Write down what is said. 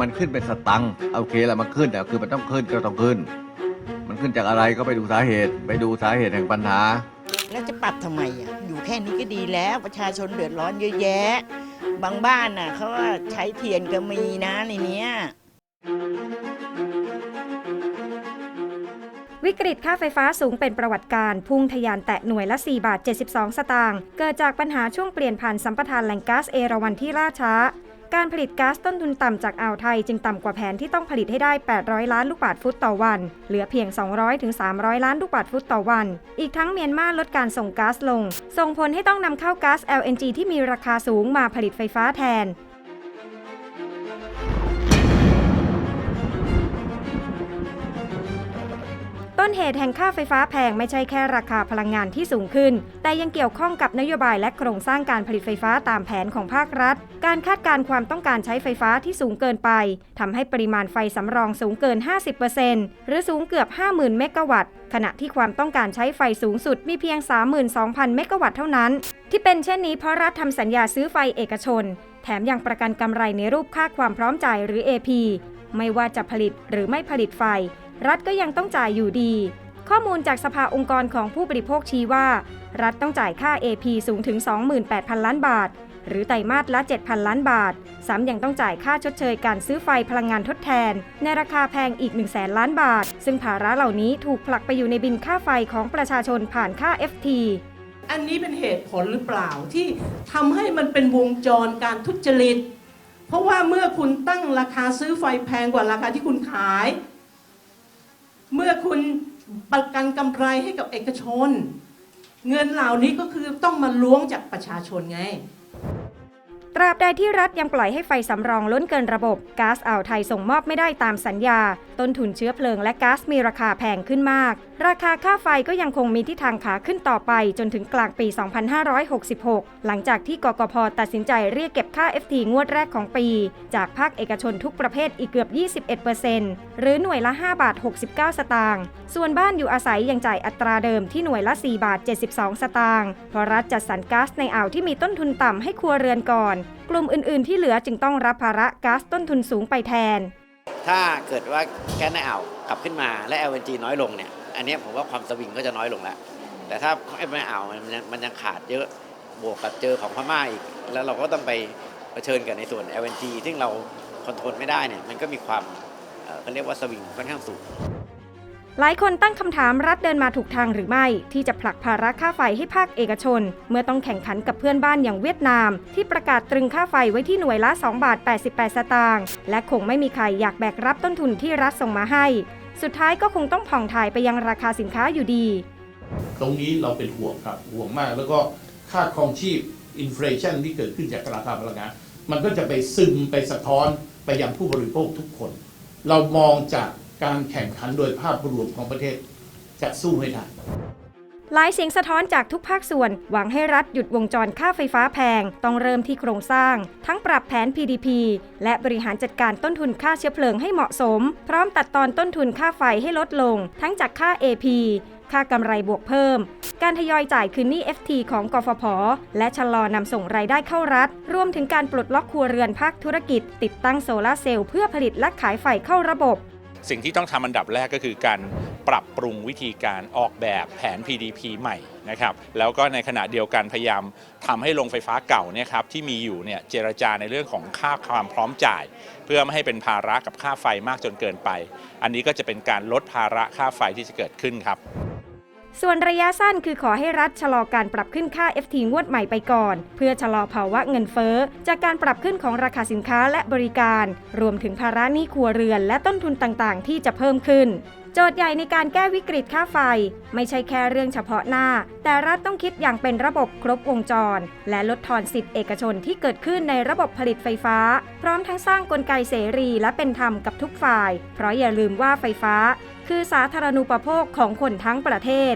มันขึ้นเป็นสตังค์โอเคแหละมันขึ้นแต่คือมันต้องขึ้นก็ต้องขึ้น มันขึ้นจากอะไรก็ไปดูสาเหตุ ไปดูสาเหตุแห่งปัญหา แล้วจะปรับทำไมอะอยู่แค่นี้ก็ดีแล้วประชาชนเดือดร้อนเยอะแยะ บางบ้านน่ะเขาว่าใช้เทียนก็มีนะในเนี้ย วิกฤตค่าไฟฟ้าสูงเป็นประวัติการพุ่งทะยานแตะหน่วยละ 4 บาท 72 สตางค์ เกิดจากปัญหาช่วงเปลี่ยนผ่านสัมปทานแหล่งก๊าซเอราวันที่ล่าช้า การผลิตก๊าซต้นทุนต่ำจากอ่าวไทยจึงต่ำกว่าแผนที่ต้องผลิตให้ได้ 800 ล้านลูกบาศก์ฟุตต่อวัน เหลือเพียง200ถึง300 ล้านลูกบาศก์ฟุตต่อวัน อีกทั้งเมียนมาลดการส่งก๊าซลง ส่งผลให้ต้องนำเข้าก๊าซ LNG ที่มีราคาสูงมาผลิตไฟฟ้าแทน นเหตุแห่งค่าไฟฟ้าแพงไม่ใช่แค่ราคาพลังงานที่สูงขึ้น แต่ยังเกี่ยวข้องกับนโยบายและโครงสร้างการผลิตไฟฟ้าตามแผนของภาครัฐ การคาดการณ์ความต้องการใช้ไฟฟ้าที่สูงเกินไปทำให้ปริมาณไฟสำรองสูงเกิน 50%หรือสูงเกือบ 50,000 เมกะวัตต์ ขณะที่ความต้องการใช้ไฟสูงสุดมีเพียง 32,000 เมกะวัตต์เท่านั้น ที่เป็นเช่นนี้เพราะรัฐทำสัญญาซื้อไฟเอกชน แถมยังประกันกำไรในรูปค่าความพร้อมจ่ายหรือ AP ไม่ว่าจะผลิตหรือไม่ผลิตไฟ รัฐก็ยังต้องจ่ายอยู่ดี ข้อมูลจากสภาองค์กรของผู้บริโภคชี้ว่า รัฐต้องจ่ายค่า AP สูงถึง 28,000 ล้านบาท หรือไตรมาสละ 7,000 ล้านบาทซ้ำยังต้องจ่ายค่าชดเชยการซื้อไฟพลังงานทดแทน ในราคาแพงอีก 1 0 0 0 0 0ล้านบาท ซึ่งภาระเหล่านี้ถูกผลักไปอยู่ในบินค่าไฟของประชาชนผ่านค่า FT อันนี้เป็นเหตุผลหรือเปล่าที่ทำให้มันเป็นวงจรการทุจริต เพราะว่าเมื่อคุณตั้งราคาซื้อไฟแพงกว่าราคาที่คุณขาย เมื่อคุณประกันกำไรให้กับเอกชน เงินเหล่านี้ก็คือต้องมาล้วงจากประชาชนไง ตราบใดที่รัฐยังปล่อยให้ไฟสำรองล้นเกินระบบก๊าซอ่าวไทยส่งมอบไม่ได้ตามสัญญา ต้นทุนเชื้อเพลิงและก๊าซมีราคาแพงขึ้นมาก ราคาค่าไฟก็ยังคงมีทิศทางขาขึ้นต่อไปจนถึงกลางปี 2566 หลังจากที่กกพตัดสินใจเรียกเก็บค่า FT งวดแรกของปี จากภาคเอกชนทุกประเภทอีกเกือบ 21%หรือหน่วยละ 5 บาท 69 สตางค์ส่วนบ้านอยู่อาศัยยังจ่ายอัตราเดิมที่หน่วยละ 4 บาท 72 สตางค์เพราะรัฐจัดสรรก๊าซในอ่าวที่มีต้นทุนต่ำให้ครัวเรือนก่อนกลุ่มอื่น ๆ ที่เหลือจึงต้องรับภาระก๊าซต้นทุนสูงไปแทน ถ้าเกิดว่าแก๊สในอ่าวกลับขึ้นมาและ LNG น้อยลงเนี่ย อันนี้ผมว่าความสวิงก็จะน้อยลงแล้ว แต่ถ้าไอ้ในอ่าวมันยังมันยังขาดเยอะบวกกับเจอของพม่าอีก แล้วเราก็ต้องไปเผชิญกับในส่วน LNG ซึ่งเราคอนโทรลไม่ได้เนี่ยมันก็มีความเขาเรียกว่าสวิงค่อนข้างสูง หลายคนตั้งคำถามรัฐเดินมาถูกทางหรือไม่ ที่จะผลักภาระค่าไฟให้ภาคเอกชน เมื่อต้องแข่งขันกับเพื่อนบ้านอย่างเวียดนาม ที่ประกาศตรึงค่าไฟไว้ที่หน่วยละ2บาท88 สตางค์และคงไม่มีใครอยากแบกรับต้นทุนที่รัฐส่งมาให้ สุดท้ายก็คงต้องผ่องถ่ายไปยังราคาสินค้าอยู่ดี ตรงนี้เราเป็นห่วงครับห่วงมากแล้วก็ค่าครองชีพอินฟลชันที่เกิดขึ้นจากราคาพลังงานมันก็จะไปซึมไปสะท้อนไปยังผู้บริโภคทุกคน เรามองจาก การแข่งขันโดยภาพรวมของประเทศจะสู้ไม่ได้หลายเสียงสะท้อนจากทุกภาคส่วน หวังให้รัฐหยุดวงจรค่าไฟฟ้าแพง ต้องเริ่มที่โครงสร้าง ทั้งปรับแผน PDP และบริหารจัดการต้นทุนค่าเชื้อเพลิงให้เหมาะสม พร้อมตัดตอนต้นทุนค่าไฟให้ลดลง ทั้งจากค่า AP ค่ากำไรบวกเพิ่ม การทยอยจ่ายคืนหนี้ FT ของกฟผ และชะลอนำส่งรายได้เข้ารัฐ รวมถึงการปลดล็อกครัวเรือนภาคธุรกิจ ติดตั้งโซลาเซลล์เพื่อผลิตและขายไฟเข้าระบบ สิ่งที่ต้องทำอันดับแรกก็คือการปรับปรุงวิธีการออกแบบแผน PDP ใหม่นะครับแล้วก็ในขณะเดียวกันพยายามทำให้โรงไฟฟ้าเก่าเนี่ยครับที่มีอยู่เนี่ยเจรจาในเรื่องของค่าความพร้อมจ่าย เพื่อไม่ให้เป็นภาระกับค่าไฟมากจนเกินไป อันนี้ก็จะเป็นการลดภาระค่าไฟที่จะเกิดขึ้นครับ ส่วนระยะสั้นคือขอให้รัฐชะลอการปรับขึ้นค่า FT งวดใหม่ไปก่อน เพื่อชะลอภาวะเงินเฟ้อ จากการปรับขึ้นของราคาสินค้าและบริการ รวมถึงภาระหนี้ครัวเรือนและต้นทุนต่างๆ ที่จะเพิ่มขึ้น โจทย์ใหญ่ในการแก้วิกฤตค่าไฟ ไม่ใช่แค่เรื่องเฉพาะหน้า แต่รัฐต้องคิดอย่างเป็นระบบครบวงจร และลดทอนสิทธิเอกชนที่เกิดขึ้นในระบบผลิตไฟฟ้า พร้อมทั้งสร้างกลไกเสรีและเป็นธรรมกับทุกฝ่าย เพราะอย่าลืมว่าไฟฟ้า คือสาธารณูปโภคของคนทั้งประเทศ